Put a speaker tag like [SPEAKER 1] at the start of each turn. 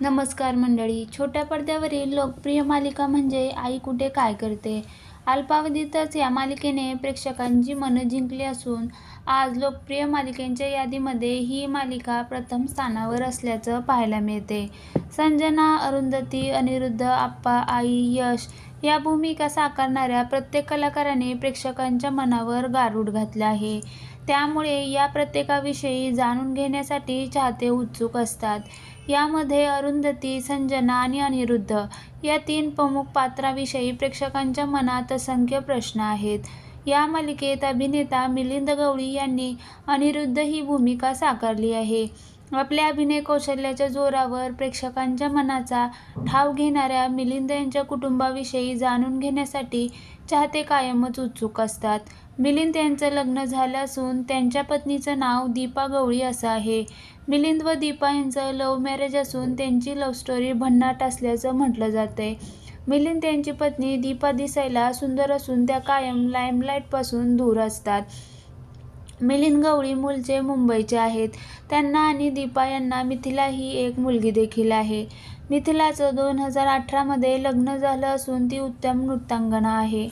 [SPEAKER 1] नमस्कार मंडळी छोट्या पडद्यावरील लोकप्रिय मालिका म्हणजे आई कुठे काय करते? अल्पावधीतच या मालिकेने प्रेक्षकांची मनं जिंकली असून आज लोकप्रिय मालिकेंच्या यादीमध्ये ही मालिका प्रथम स्थानावर असल्याचं पाहायला मिळते. संजना अरुंधती अनिरुद्ध आप्पा आई यश या भूमिका साकारणाऱ्या प्रत्येक कलाकाराने प्रेक्षकांच्या मनावर गारूड घातलं आहे. त्यामुळे या प्रत्येकाविषयी जाणून घेण्यासाठी चाहते उत्सुक असतात. यामध्ये अरुंधती संजना आणि अनिरुद्ध या तीन प्रमुख पात्राविषयी प्रेक्षकांच्या मनात असंख्य प्रश्न आहेत. या मालिकेत अभिनेता मिलिंद गवळी यांनी अनिरुद्ध ही भूमिका साकारली आहे. आपल्या अभिनय कौशल्याच्या जोरावर प्रेक्षकांच्या मनाचा ठाव घेणाऱ्या मिलिंद यांच्या कुटुंबाविषयी जाणून घेण्यासाठी चाहते कायमच उत्सुक असतात. मिलिंद यांचं लग्न झालं असून त्यांच्या पत्नीचं नाव दीपा गवळी असं आहे. मिलिंद व दीपा यांचं लव्ह मॅरेज असून त्यांची लव्ह स्टोरी भन्नाट असल्याचं म्हटलं जातंय. मिलिंद यांची पत्नी दीपा दिसायला सुंदर असून त्या कायम लाईमलाईटपासून दूर असतात. मिलिंद गवळी मूळचे मुंबईचे आहेत. त्यांना आणि दीपा यांना मिथिला ही एक मुलगी देखील आहे. मिथिलाचं दोन हजार अठरामध्ये लग्न झालं असून ती उत्तम नृत्यांगना आहे.